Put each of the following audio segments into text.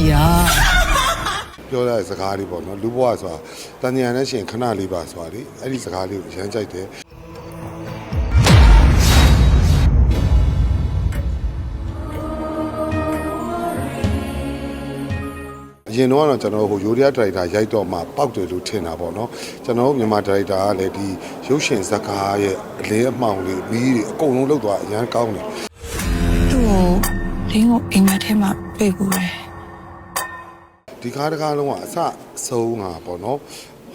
နေတာပြောရတဲ့စကားလေးပေါ့နော်လူဘဝဆိုတာတန်ညံနဲ့ရှင်ခဏလေးပါဆိုတာလေအဲ့ဒီစကားလေးကိုအရမ်းကြိုက်တယ်အရင်တော့ကတော့ကျွန်တော်ဟိုယူရီးယားဒရိုက်တာရိုက်တော့မှပောက်တယ်လို့ထင်တာပေါ့နော်ကျွန်တော်တို့မြန်မာဒရိုက်တာကလည်းဒီရုပ်ရှင်ဇာတ်ကားရဲ့အလေးအမှောင်လေးမီးတွေအကုန်လုံးလောက်သွားအရန်ကောင်းတယ်သူ့ကိုလင်းကိုအိမ်မက်ထဲမှာတွေ့ဘူးတယ် ဒီကားတစ်ကားလုံးကအစအဆုံးတာပေါ့နော်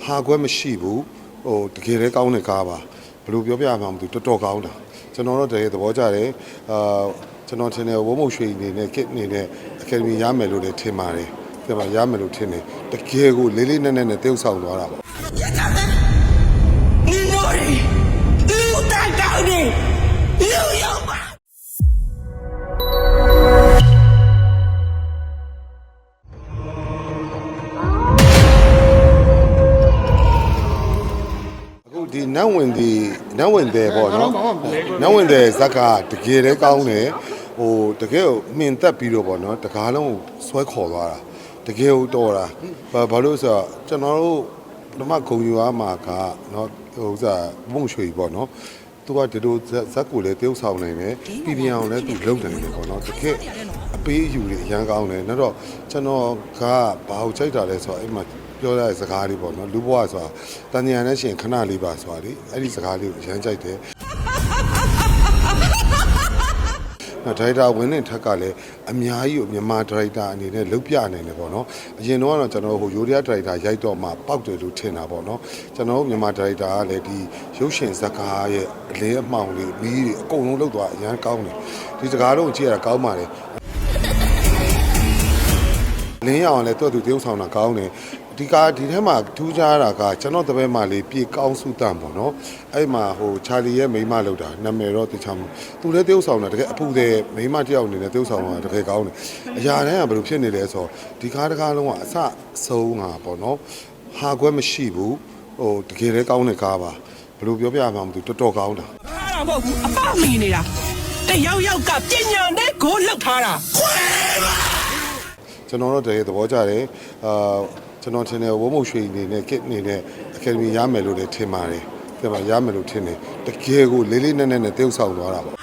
ဟာခွဲမရှိဘူးဟိုတကယ်လည်းကောင်းတဲ့ကားပါဘယ်လိုပြောပြမှာမသိဘူးတော်တော်ကောင်းတာကျွန်တော်တို့တကယ်သဘောကျတယ်အာကျွန်တော်ထင်တယ်ဝုံမုတ်ရွှေအနေနဲ့ကစ်အနေနဲ့အကယ်ဒမီရမယ်လို့လည်းထင်ပါတယ်ဒီမှာရမယ်လို့ထင်တယ်တကယ်ကိုလေးလေးနက်နက်နဲ့တယောက်ဆောင်သွားတာပေါ့你 အခုဒီနတ်ဝင်ဒီနတ်ဝင်တယ်ပေါ့နော်နတ်ဝင်တယ်ဇက်ကတကယ်လည်းကောင်းတယ်ဟိုတကယ်ကိုမှင်သက်ပြီးတော့ပေါ့နော်တကားလုံးကိုဆွဲခေါ်သွားတာတကယ်ကိုတော်တာဘာဘာလို့ဆိုတော့ကျွန်တော်တို့ဓမ္မဂုံယူအားမှာကနော်ဟိုဥစားမုံရွှေပေါ့နော်သူကဒီလိုဇက်ကိုလည်းတရုပ်ဆောင်နိုင်တယ်ပြည်ပြအောင်လည်းသူလုပ်နိုင်တယ်ပေါ့နော်တကယ်အပေးအယူတွေအရန်ကောင်းတယ်နောက်တော့ကျွန်တော်ကဘာကိုကြိုက်တာလဲဆိုတော့အဲ့မှာ ပြောရတဲ့စကားလေးပေါ့နော်လူဘဝဆိုတာတန်ညံနဲ့ရှင်ခဏလေးပါဆိုတာလေအဲ့ဒီစကားလေးကိုအရမ်းကြိုက်တယ်နော်ဒရိုက်တာဝင်းနေထက်ကလည်းအများကြီးကိုမြန်မာဒရိုက်တာအနေနဲ့လုပ်ပြနိုင်တယ်ပေါ့နော်အရင်တော့ကတော့ကျွန်တော်ဟိုယူရီးယားဒရိုက်တာရိုက်တော့မှပောက်တယ်လို့ထင်တာပေါ့နော်ကျွန်တော်တို့မြန်မာဒရိုက်တာကလည်းဒီရုပ်ရှင်ဇာတ်ကားရဲ့အလေးအမှောင်လေးမီးတွေအကုန်လုံးလောက်သွားအရန်ကောင်းတယ်ဒီစကားတော့ကြည့်ရတာကောင်းပါတယ်လင်းရအောင်လည်းသူ့သူတရုပ်ဆောင်တာကောင်းတယ် ဒီကဒီထဲမှာထူးခြားတာကကျွန်တော်တပည့်မလေးပြေကောင်းစုတန်ပေါ့နော်အဲ့မှာဟိုချာလီရဲ့မိန်းမလောက်တာနာမည်တော့တခြားမဟုတ်သူလည်းတရုပ်ဆောင်တာတကယ်အပူတဲ့မိန်းမတစ်ယောက်အနေနဲ့တရုပ်ဆောင်တာတကယ်ကောင်းတယ်အရာတန်းကဘယ်လိုဖြစ်နေလဲဆိုတော့ဒီကားတစ်ကားလုံးကအစဆုံးတာပေါ့နော်ဟာခွဲမရှိဘူးဟိုတကယ်လည်းကောင်းတဲ့ကားပါဘယ်လိုပြောပြမှာမသိဘူးတော်တော်ကောင်းတာထားတာမဟုတ်ဘူးအပေါက်မီနေတာတယောက်ယောက်ကပညာနဲ့ကိုလှုပ်ထားတာခွဲပါကျွန်တော်တို့တကယ်သဘောကျတယ်အာ ကျွန်တော်ထင်တယ်ဝုံမုတ်ရွှေအနေနဲ့ကစ်အနေနဲ့အကယ်ဒမီရမယ်လို့လည်းထင်ပါတယ်ဒီမှာရမယ်လို့ထင်တယ်တကယ်ကိုလေးလေးနက်နက်နဲ့တယောက်ဆောင်သွားတာပေါ့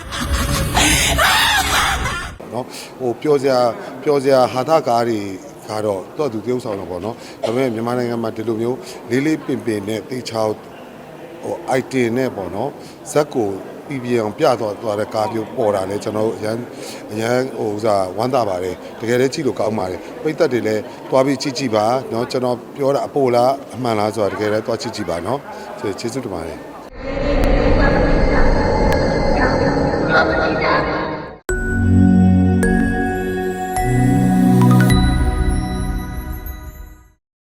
နော်ဟိုပြောစရာပြောစရာဟာသကားတွေကတော့တော့သူတယောက်ဆောင်တော့ပေါ့နော်ဒါပေမဲ့မြန်မာနိုင်ငံမှာဒီလိုမျိုးလေးလေးပင်ပင်နဲ့တေချာဟို item နဲ့ပေါ့နော်ဇက်ကို ပြည်ပြအောင်ပြတော့သွားတဲ့ကားမျိုးပေါ်တာလဲကျွန်တော်တို့အရန်အရန်ဟိုဥစားဝမ်းသာပါတယ်တကယ်လည်းကြည့်လို့ကောင်းပါတယ်ပိတ်သက်တွေလည်းတွားပြီးကြည့်ကြည့်ပါเนาะကျွန်တော်ပြောတာအပိုလားအမှန်လားဆိုတာတကယ်လည်းတွားကြည့်ကြည့်ပါเนาะကျေးဇူးတင်ပါတယ် Thank you.